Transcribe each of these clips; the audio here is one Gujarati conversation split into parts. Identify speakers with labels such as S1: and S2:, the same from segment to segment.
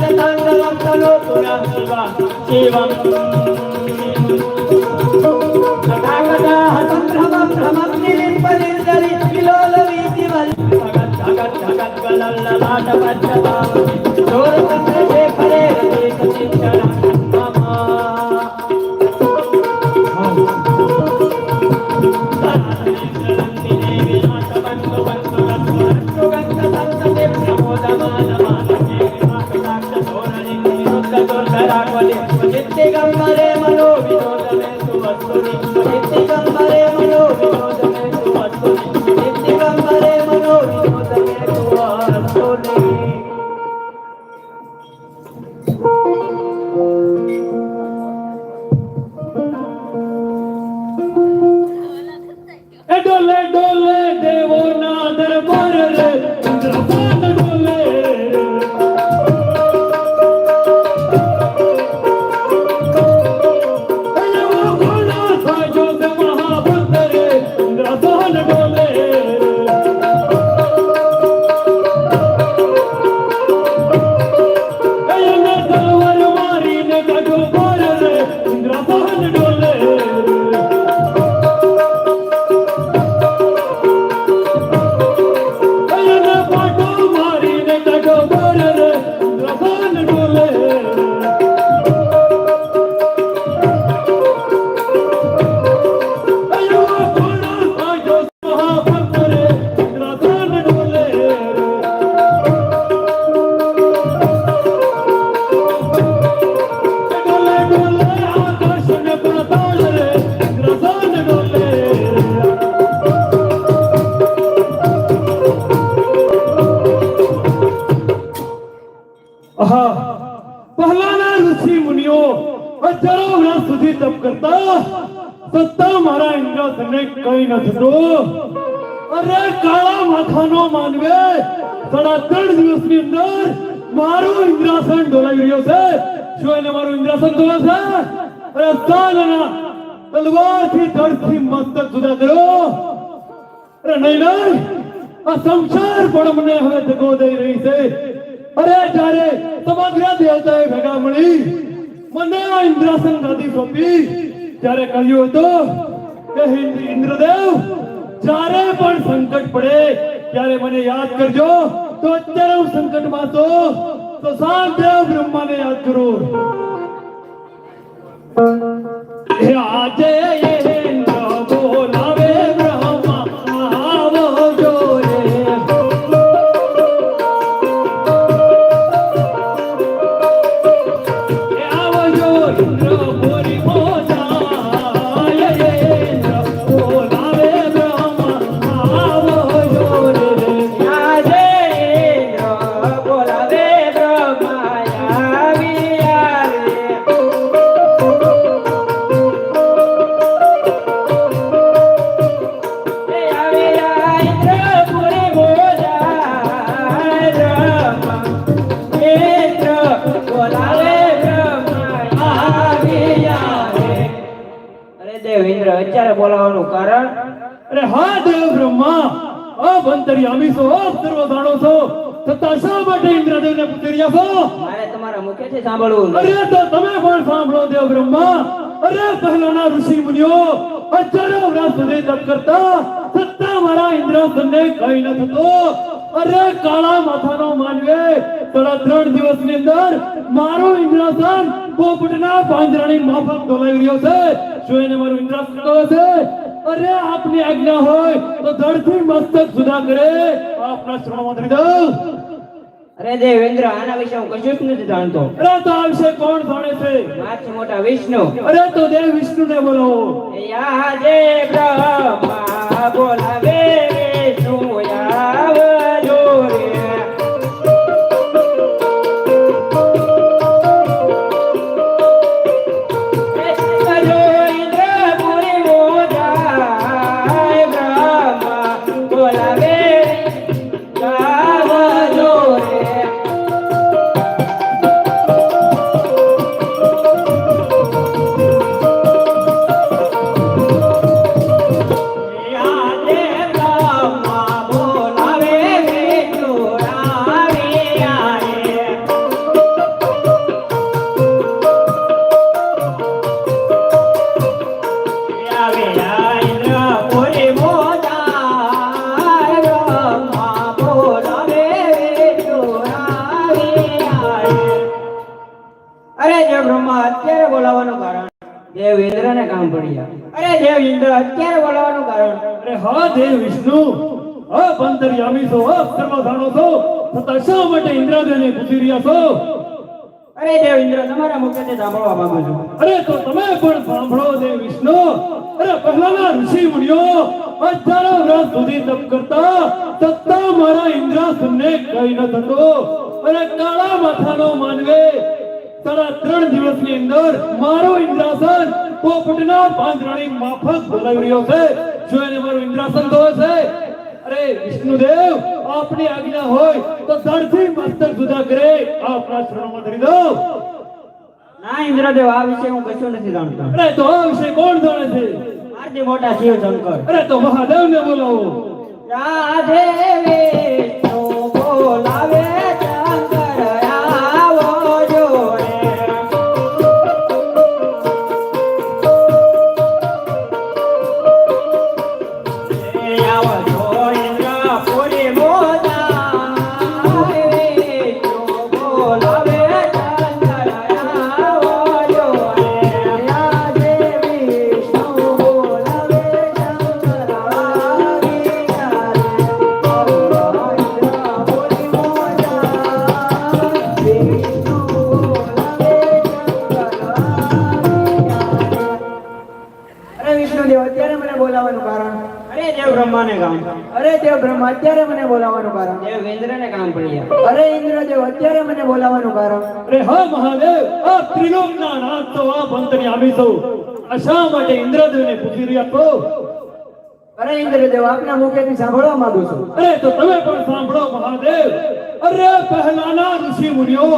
S1: శాంతతాండవం తలో పురాశివ శివం సదాకదాహ సంభ్రమం భ్రమం నిలింపనిర్దలి విలోల వీతి వల్ జగత్ జగత్ జగద్గలల్ల లాట పద్యతామ చోర చంద్రశేఖరే రచయిత చింతనం કરતા સત્તા મારા ઇન્દ્રાસનને કઈ નથી તો અરે, કાળા માથાનો માનવે, સાડા ત્રણ દિવસની અંદર મારું ઇન્દ્રાસન ડોલાઈ રહ્યો છે. શું એને મારું ઇન્દ્રાસન ડોલા છે? અરે સાલના તલવારથી ધડથી મસ્તક જુદા કરો. અરે, નહીં નહીં, આ સંસાર પણ મને હવે ધકો દઈ રહી છે. અરે, જ્યારે સમગ્ર દેવતાએ ભેગા મળી, મને આ ઇન્દ્રાસન ગાદી સોંપી. ત્યારે કહ્યું હતું કે ઇન્દ્રદેવ, જ્યારે પણ સંકટ પડે, ત્યારે મને યાદ કરજો. તો અત્યારે હું સંકટમાં તો તો દેવ બ્રહ્માને યાદ કરો. આજે
S2: બોલાવવાનું કારણ?
S1: અરે હા દેવ બ્રહ્મા આ બંતરી આમી છો આ સર્વ જાણો છો. છતાં શા માટે ઇન્દ્રદેવને પૂછી રહ્યા છો?
S2: મારે તમારા મુખેથી સાંભળવું.
S1: અરે તો તમે પણ સાંભળો દેવ બ્રહ્મા અરે પહેલાના ઋષિ મુનિઓ હજારો વર્ષ સુધી તપ કરતા છતાં મારા ઇન્દ્રાસનને કઈ ન થતો. અરે કાળા માથાનો માનવે તળા ત્રણ દિવસની અંદર મારું ઇન્દ્રાસન પોપટના પાંજરાની માફક ડોલાઈ રહ્યો છે. જો એને મારું ઇન્દ્રાસન કહે છે અરે આપની આજ્ઞા હોય તો ધડથી મસ્તક સુધા કરે. આપના શ્રવણમાં ધરી દઉં.
S2: અરે દેવેન્દ્ર આના વિશે હું કશું જ નથી જાણતો.
S1: અરે તો આ વિશે કોણ જાણે છે?
S2: મારથી મોટા વિષ્ણુ.
S1: અરે તો દેવ વિષ્ણુને યા
S2: જે બ્રહ્મા કામ પડ્યા. અરે દેવ ઇન્દ્ર અત્યારે બોલાવાનું કારણ.
S1: અરે હા દેવ વિષ્ણુ. હા બંતરયામી છો. હા સર્વધાણો છો. છતાં શા માટે ઇન્દ્રાદેવને પૂછી રહ્યા છો?
S2: અરે દેવ ઇન્દ્ર તમારા મુખેથી સાંભળવા માંગુ છું.
S1: અરે તો તમે પણ સાંભળો દેવ વિષ્ણુ. અરે પહેલાના ઋષિ મુનિઓ હજારો વર્ષ સુધી તપ કરતા તત્તા મારા ઇન્દ્રાસનને કઈ ન થતો. અરે કાળા માથાનો માનવે સાડા ત્રણ દિવસની અંદર મારો ઇન્દ્રાસન પોપટના પાંજરાની માફક બોલાવી રહ્યો છે. જો એને મારું ઇન્દ્રાસન ધોવે છે અરે વિષ્ણુદેવ આપની આજ્ઞા હોય તો ધરથી મસ્તક જુદા કરે. આપના શરણમાં ધરી દો
S2: ના ઇન્દ્રદેવ આ વિશે હું કશું નથી જાણતો.
S1: અરે તો આ વિશે કોણ જાણે છે?
S2: મારથી મોટા શિવ શંકર.
S1: અરે તો મહાદેવને બોલાવો.
S2: રાધે વિષ્ણુ બોલાવે.
S3: અરે
S2: દેવ બ્રહ્માને કામ
S3: અરે દેવ બ્રહ્મા અત્યારે મને બોલાવવાનું કારણ.
S2: દેવ ઇન્દ્રને કામ પડ્યા
S3: અરે ઇન્દ્રદેવ અત્યારે મને બોલાવવાનું કારણ.
S1: અરે હા મહાદેવ આ ત્રિલોકના નાથ તો આ બંતની આવી છો આ શા માટે ઇન્દ્રદેવને પૂછી રહ્યા તો
S3: અરે ઇન્દ્રદેવ આપના મુખેથી સાંભળવા માંગુ છું.
S1: અરે તો તમે પણ સાંભળો મહાદેવ. અરે પહેલાના ઋષિ મુનિઓ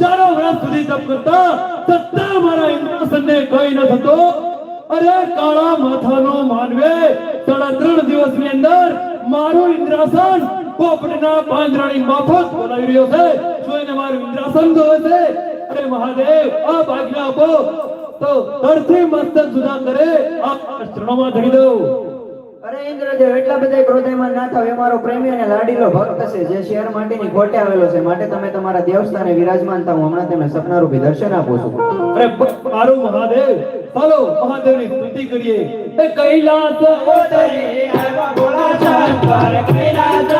S1: હજારો વર્ષ સુધી તપ કરતા છતાં મારા ઇન્દ્રાસનને કઈ ન થતો. અરે કાળા માથાનો માનવે, સાડા ત્રણ દિવસની અંદર મારું ઇન્દ્રાસન પોપટના પાંજરાની માફક બોલાવી રહ્યો છે. જો એને મારું ઇન્દ્રાસન જોવે છે, અરે મહાદેવ આ ભાગ્ય આપો. તો ધરથી મસ્તક જુદા કરે આ શરણોમાં ધરી દઉં
S3: અરે ઇન્દ્રદેવ એટલા બધા ક્રોધયમાન ના થાવ એ મારો પ્રેમી અને લાડીલો ભક્ત છે જે શહેર માટેની કોટે આવેલો છે. માટે તમે તમારા દેવસ્થાને વિરાજમાન થાવ હમણાં હમણાં સપના રૂપી દર્શન આપો છો.
S1: અરે મારો મહાદેવ ચાલો મહાદેવની સ્તુતિ કરીએ. એ કૈલાસ ઓદરે
S2: ભોળા પર કૈલાસ